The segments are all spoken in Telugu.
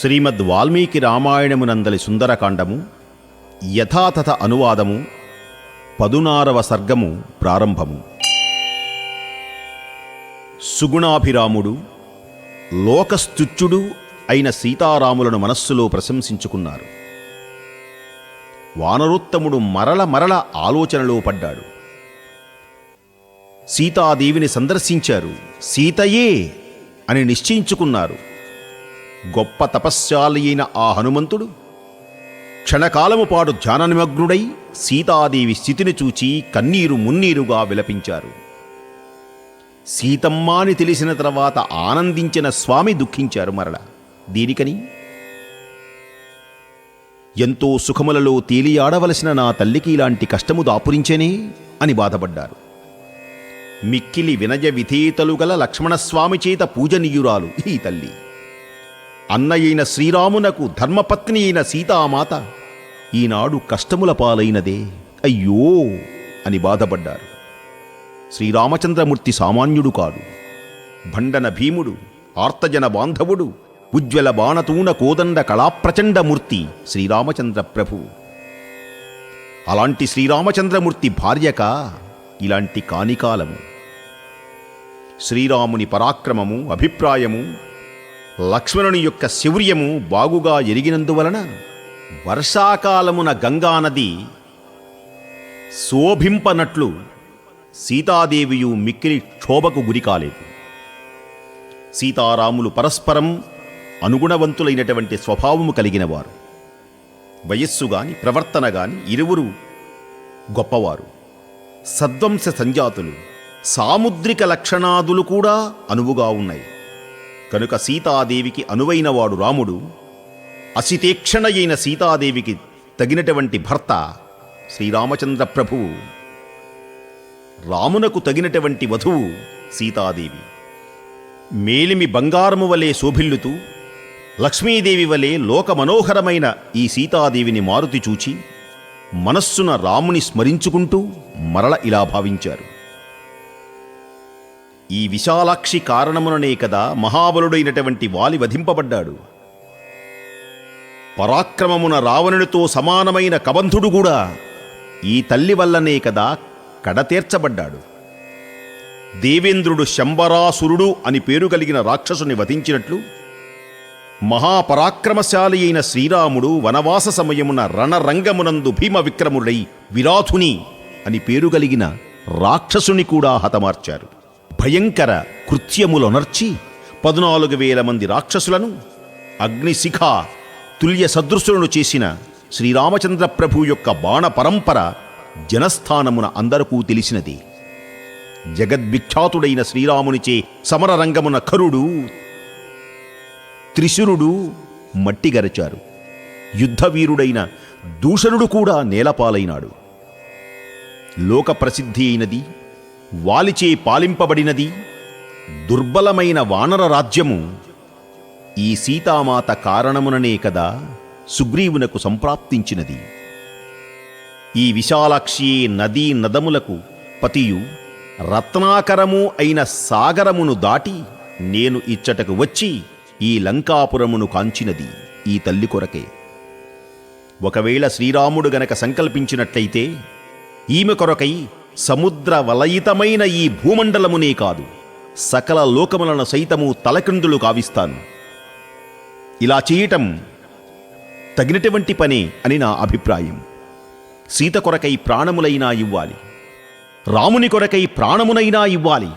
శ్రీమద్ వాల్మీకి రామాయణమునందలి సుందరకాండము యథాతథ అనువాదము పదునారవ సర్గము ప్రారంభము. సుగుణాభిరాముడు లోకస్తుత్యుడు అయిన సీతారాములను మనస్సులో ప్రశంసించుకున్నారు. వానరోత్తముడు మరల మరల ఆలోచనలో పడ్డాడు. సీతాదేవిని సందర్శించారు సీతయే అని నిశ్చయించుకున్నారు. గొప్ప తపస్శాలి అయిన ఆ హనుమంతుడు క్షణకాలము పాటు ధ్యాననిమగ్నుడై సీతాదేవి స్థితిని చూచి కన్నీరు మున్నీరుగా విలపించారు. సీతమ్మ అని తెలిసిన తర్వాత ఆనందించిన స్వామి దుఃఖించారు మరల. దీనికని? ఎంతో సుఖములలో తేలియాడవలసిన నా తల్లికి ఇలాంటి కష్టము దాపురించేనే అని బాధపడ్డారు. మిక్కిలి వినయ విధేతలు గల లక్ష్మణస్వామి చేత పూజనీయురాలు ఈ తల్లి. అన్నయైన శ్రీరామునకు ధర్మపత్ని అయిన సీతామాత ఈనాడు కష్టముల పాలైనదే. అయ్యో! అని బాధపడ్డారు. శ్రీరామచంద్రమూర్తి సామాన్యుడు కాడు. భండన భీముడు ఆర్తజన బాంధవుడు ఉజ్వల బాణతూణ కోదండ కళాప్రచండమూర్తి శ్రీరామచంద్ర ప్రభు. అలాంటి శ్రీరామచంద్రమూర్తి భార్యక ఇలాంటి కానికాలము. శ్రీరాముని పరాక్రమము అభిప్రాయము లక్ష్మణుని యొక్క శౌర్యము బాగుగా ఎరిగినందువలన వర్షాకాలమున గంగానది శోభింపనట్లు సీతాదేవియు మిక్కిలి క్షోభకు గురికాలేదు సీతారాములు పరస్పరం అనుగుణవంతులైనటువంటి స్వభావము కలిగినవారు. వయస్సు గాని ప్రవర్తన గాని ఇరువురు గొప్పవారు. సద్వంశ సంజాతులు సాముద్రిక లక్షణాదులు కూడా అనువుగా ఉన్నాయి. కనుక సీతాదేవికి అనువైనవాడు రాముడు అసితేక్షణయైన సీతాదేవికి తగినటువంటి భర్త శ్రీరామచంద్ర ప్రభువు. రామునకు తగినటువంటి వధువు సీతాదేవి. మేలిమి బంగారము వలె శోభిల్లుతూ లక్ష్మీదేవి వలె లోకమనోహరమైన ఈ సీతాదేవిని మారుతి చూచి మనస్సున రాముని స్మరించుకుంటూ మరల ఇలా భావించారు. ఈ విశాలాక్షి కారణముననే కదా మహాబలుడైనటువంటి వాలి వధింపబడ్డాడు. పరాక్రమమున రావణునితో సమానమైన కబంధుడు కూడా ఈ తల్లి వల్లనే కదా కడతీర్చబడ్డాడు. దేవేంద్రుడు శంబరాసురుడు అని పేరు కలిగిన రాక్షసుని వధించినట్లు మహాపరాక్రమశాలి అయిన శ్రీరాముడు వనవాస సమయమున రణరంగమునందు భీమ విక్రముడై విరాధుని అని పేరు కలిగిన రాక్షసుని కూడా హతమార్చారు. భయంకర కృత్యములొనర్చి పద్నాలుగు వేల మంది రాక్షసులను అగ్నిశిఖ తుల్య సదృశులను చేసిన శ్రీరామచంద్ర ప్రభు యొక్క బాణ పరంపర జనస్థానమున అందరకూ తెలిసినది. జగద్విఖ్యాతుడైన శ్రీరామునిచే సమరరంగమున కరుడు త్రిశురుడు మట్టిగరచారు యుద్ధవీరుడైన దూషణుడు కూడా నేలపాలైనాడు. లోక ప్రసిద్ధి అయినది వాలిచే పాలింపబడినది దుర్బలమైన వానర రాజ్యము. ఈ సీతామాత కారణముననే కదా సుగ్రీవునకు సంప్రాప్తించినది. ఈ విశాలాక్షి నదీ నదములకు పతియు రత్నాకరము అయిన సాగరమును దాటి నేను ఇచ్చటకు వచ్చి ఈ లంకాపురమును కాంచినది ఈ తల్లి కొరకే. ఒకవేళ శ్రీరాముడు గనక సంకల్పించినట్లయితే ఈమె కొరకై సముద్ర వలయితమైన ఈ భూమండలమునే కాదు. సకల లోకములను సైతము తలకిందులు కావిస్తాను. ఇలా చేయటం తగినటువంటి పనే అని నా అభిప్రాయం. సీత కొరకై ప్రాణములైనా ఇవ్వాలి. రాముని కొరకై ప్రాణమునైనా ఇవ్వాలి.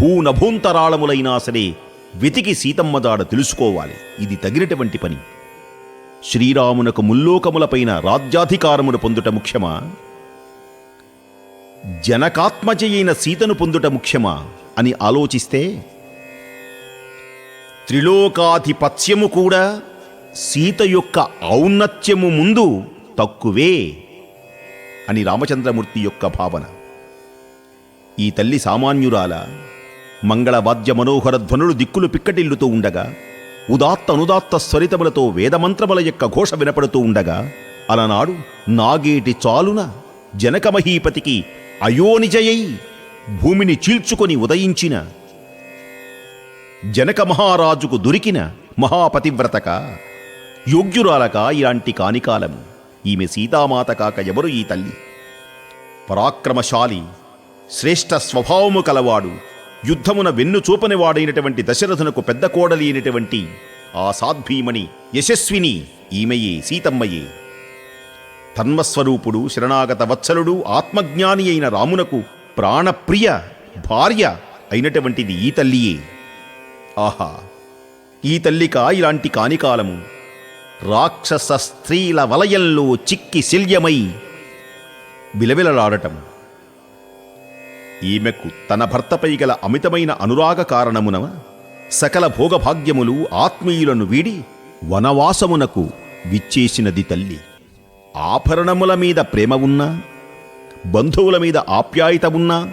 భూనభూంతరాళములైనా సరే వెతికి సీతమ్మదాడ తెలుసుకోవాలి. ఇది తగినటువంటి పని. శ్రీరామునకు ముల్లోకములపైన రాజ్యాధికారమును పొందుట ముఖ్యమా? జనకాత్మజయైన సీతను పొందుట ముఖ్యమా అని ఆలోచిస్తే త్రిలోకాధిపత్యము కూడా సీత యొక్క ఔన్నత్యము ముందు తక్కువే అని రామచంద్రమూర్తి యొక్క భావన. ఈ తల్లి సామాన్యురాల మంగళవాద్య మనోహర ధ్వనులు దిక్కులు పిక్కటిల్లుతూ ఉండగా ఉదాత్త అనుదాత్త స్వరితములతో వేదమంత్రముల యొక్క ఘోష వినపడుతూ ఉండగా అలనాడు నాగేటి చాలున జనకమహీపతికి అయోనిజయై భూమిని చీల్చుకొని ఉదయించిన జనక మహారాజుకు దొరికిన మహాపతివ్రతక యోగ్యురాలక ఇలాంటి కానికాలము. ఈమె సీతామాత కాక ఎవరు ఈ తల్లి? పరాక్రమశాలి శ్రేష్ఠ స్వభావము కలవాడు యుద్ధమున వెన్ను చూపనివాడైనటువంటి దశరథునకు పెద్ద కోడలి అయినటువంటి ఆ సాధ్వీమణి యశస్విని ఈమెయే సీతమ్మయే. ధర్మస్వరూపుడు శరణాగత వత్సలుడు ఆత్మజ్ఞాని అయిన రామునకు ప్రాణప్రియ భార్య అయినటువంటిది ఈ తల్లియే. ఆహా! ఈ తల్లిక ఇలాంటి కానికాలము? రాక్షస స్త్రీల వలయంలో చిక్కి శల్యమై విలవిలలాడటం. ఈమెకు తన భర్తపై గల అమితమైన అనురాగ కారణమున సకల భోగభాగ్యములు ఆత్మీయులను వీడి వనవాసమునకు విచ్చేసినది తల్లి. ఆభరణముల మీద ప్రేమ ఉన్నా బంధువుల మీద ఆప్యాయత ఉన్నా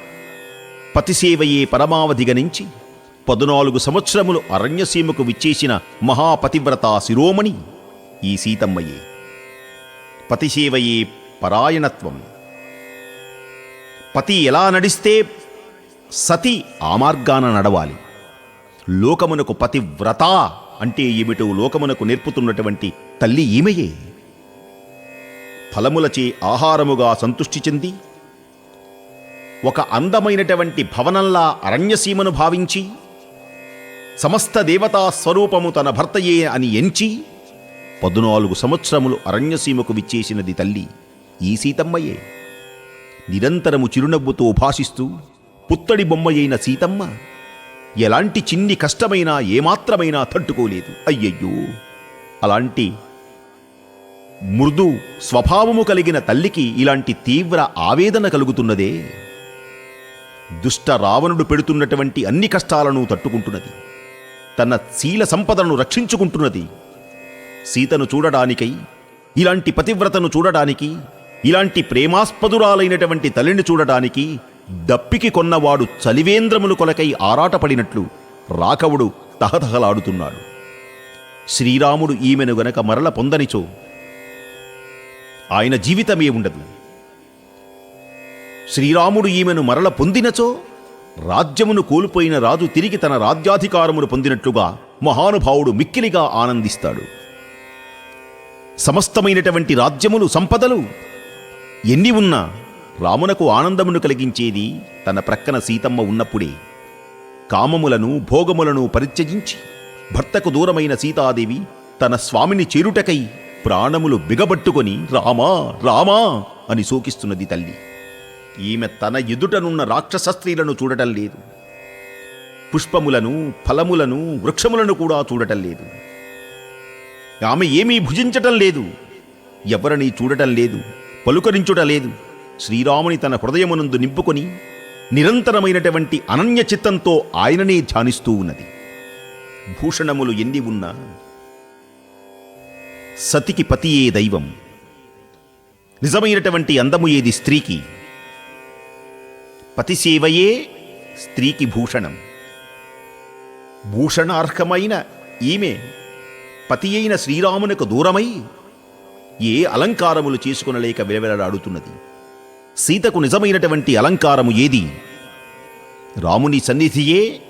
పతిసేవయే పరమావధి గణించి పదునాలుగు సంవత్సరములు అరణ్యసీమకు విచ్చేసిన మహాపతివ్రత శిరోమణి ఈ సీతమ్మయే. పతిసేవయే పరాయణత్వం. పతి ఎలా నడిస్తే సతి ఆ మార్గాన నడవాలి. లోకమునకు పతివ్రత అంటే ఏమిటో లోకమునకు నేర్పుతున్నటువంటి తల్లి ఈమెయే. ఫలములచే ఆహారముగా సంతుష్టి చెంది ఒక అందమైనటువంటి భవనంలా అరణ్యసీమను భావించి సమస్త దేవతా స్వరూపము తన భర్తయే అని ఎంచి పదునాలుగు సంవత్సరములు అరణ్యసీమకు విచ్చేసినది తల్లి ఈ సీతమ్మయే. నిరంతరము చిరునవ్వుతో భాషిస్తూ పుత్తడి బొమ్మయైన సీతమ్మ ఎలాంటి చిన్ని కష్టమైనా ఏమాత్రమైనా తట్టుకోలేదు. అయ్యయ్యో! అలాంటి మృదు స్వభావము కలిగిన తల్లికి ఇలాంటి తీవ్ర ఆవేదన కలుగుతున్నదే. దుష్ట రావణుడు పెడుతున్నటువంటి అన్ని కష్టాలను తట్టుకుంటున్నది. తన శీల సంపదను రక్షించుకుంటున్నది. సీతను చూడడానికై ఇలాంటి పతివ్రతను చూడడానికి ఇలాంటి ప్రేమాస్పదురాలైనటువంటి తల్లిని చూడడానికి దప్పికి కొన్నవాడు చలివేంద్రములు కొలకై ఆరాటపడినట్లు రాఘవుడు తహతహలాడుతున్నాడు. శ్రీరాముడు ఈమెను గనక మరల పొందనిచో ఆయన జీవితమే ఉండదు. శ్రీరాముడు ఈమెను మరల పొందినచో రాజ్యమును కోల్పోయిన రాజు తిరిగి తన రాజ్యాధికారమును పొందినట్లుగా మహానుభావుడు మిక్కిలిగా ఆనందిస్తాడు. సమస్తమైనటువంటి రాజ్యములు సంపదలు ఎన్ని ఉన్నా రామునకు ఆనందమును కలిగించేది తన ప్రక్కన సీతమ్మ ఉన్నప్పుడే. కామములను భోగములను పరిత్యజించి భర్తకు దూరమైన సీతాదేవి తన స్వామిని చేరుటకై ప్రాణములు బిగబట్టుకొని రామా రామా అని శోకిస్తున్నది తల్లి. ఈమె తన ఎదుటనున్న రాక్షస స్త్రీలను చూడటం లేదు. పుష్పములను ఫలములను వృక్షములను కూడా చూడటం లేదు. ఆమె ఏమీ భుజించటం లేదు. ఎవరిని చూడటం లేదు. పలుకరించుట లేదు. శ్రీరాముని తన హృదయమునందు నింపుకొని నిరంతరమైనటువంటి అనన్య చిత్తంతో ఆయననే ధ్యానిస్తూ ఉన్నది. భూషణములు ఎన్ని ఉన్నా సతికి పతియే దైవం. నిజమైనటువంటి అందము ఏది స్త్రీకి. పతిసేవయే స్త్రీకి భూషణం. భూషణార్హమైన ఈమె పతి అయిన శ్రీరామునకు దూరమై ఏ అలంకారములు చేసుకునలేక విలవిలలాడుతున్నది. సీతకు నిజమైనటువంటి అలంకారము ఏది? రాముని సన్నిధియే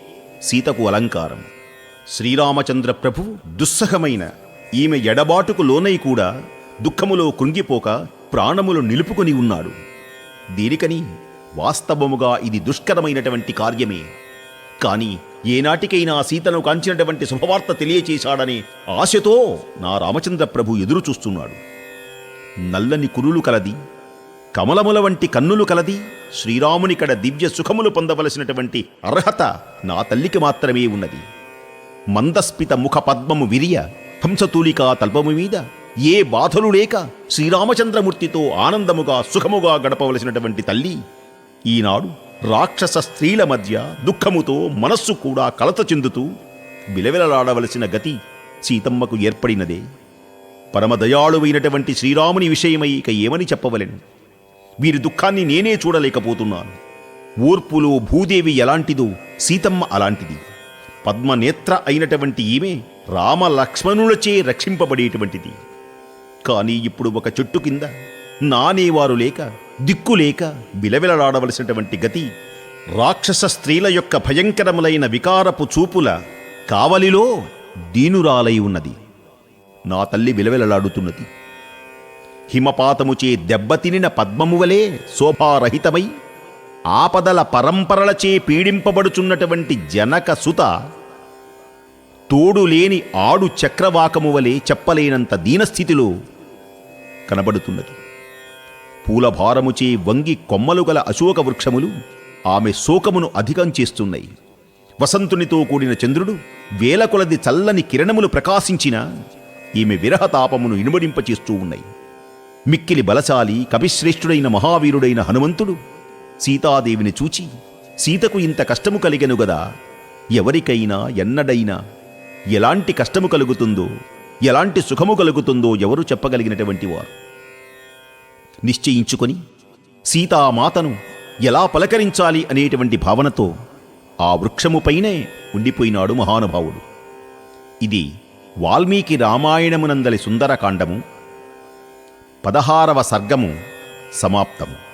సీతకు అలంకారం. శ్రీరామచంద్ర ప్రభు దుస్సహమైన ఈమె ఎడబాటుకు లోనై కూడా దుఃఖములో కృంగిపోక ప్రాణములు నిలుపుకొని ఉన్నాడు. దీనికని వాస్తవముగా ఇది దుష్కరమైనటువంటి కార్యమే. కాని ఏనాటికైనా సీతను కాంచినటువంటి శుభవార్త తెలియచేశాడనే ఆశతో నా రామచంద్ర ప్రభు ఎదురు చూస్తున్నాడు. నల్లని కురులు కలది కమలముల వంటి కన్నులు కలది శ్రీరామునికడ దివ్య సుఖములు పొందవలసినటువంటి అర్హత నా తల్లికి మాత్రమే ఉన్నది. మందస్పిత ముఖ పద్మము విరియ హంసతూలికా తల్పము మీద ఏ బాధలు లేక శ్రీరామచంద్రమూర్తితో ఆనందముగా సుఖముగా గడపవలసినటువంటి తల్లి ఈనాడు రాక్షస స్త్రీల మధ్య దుఃఖముతో మనస్సు కూడా కలత చెందుతూ విలవిలలాడవలసిన గతి సీతమ్మకు ఏర్పడినదే. పరమదయాళువైనటువంటి శ్రీరాముని విషయమై ఇక ఏమని చెప్పవలెను? వీరి దుఃఖాన్ని నేనే చూడలేకపోతున్నాను. ఓర్పులో భూదేవి ఎలాంటిదో సీతమ్మ అలాంటిది. పద్మనేత్ర అయినటువంటి ఈమె రామ లక్ష్మణులచే రక్షింపబడేటువంటిది. కానీ ఇప్పుడు ఒక చెట్టు కింద నానేవారు లేక దిక్కు లేక విలవిలలాడవలసినటువంటి గతి రాక్షస స్త్రీల యొక్క భయంకరములైన వికారపు చూపుల కావలిలో దీనురాలై ఉన్నది. నా తల్లి విలవిలలాడుతున్నది. హిమపాతముచే దెబ్బతినిన పద్మమువలే శోభారహితమై ఆపదల పరంపరలచే పీడింపబడుచున్నటువంటి జనక సుత తోడులేని ఆడు చక్రవాకము వలె చెప్పలేనంత దీనస్థితిలో కనబడుతున్నది. పూలభారముచే వంగి కొమ్మలు గల అశోక వృక్షములు ఆమె శోకమును అధికం చేస్తున్నాయి. వసంతునితో కూడిన చంద్రుడు వేల కొలది చల్లని కిరణములు ప్రకాశించిన ఈమె విరహతాపమును ఇనుమడింపచేస్తూ ఉన్నాయి. మిక్కిలి బలశాలి కపిశ్రేష్ఠుడైన మహావీరుడైన హనుమంతుడు సీతాదేవిని చూచి సీతకు ఇంత కష్టము కలిగెను గదా ఎవరికైనా ఎన్నడైనా ఎలాంటి కష్టము కలుగుతుందో ఎలాంటి సుఖము కలుగుతుందో ఎవరు చెప్పగలిగినటువంటి వారు. నిశ్చయించుకొని సీతామాతను ఎలా పలకరించాలి అనేటువంటి భావనతో ఆ వృక్షముపైనే ఉండిపోయినాడు మహానుభావుడు. ఇది వాల్మీకి రామాయణమునందలి సుందరకాండము. పదహారవ సర్గము సమాప్తము.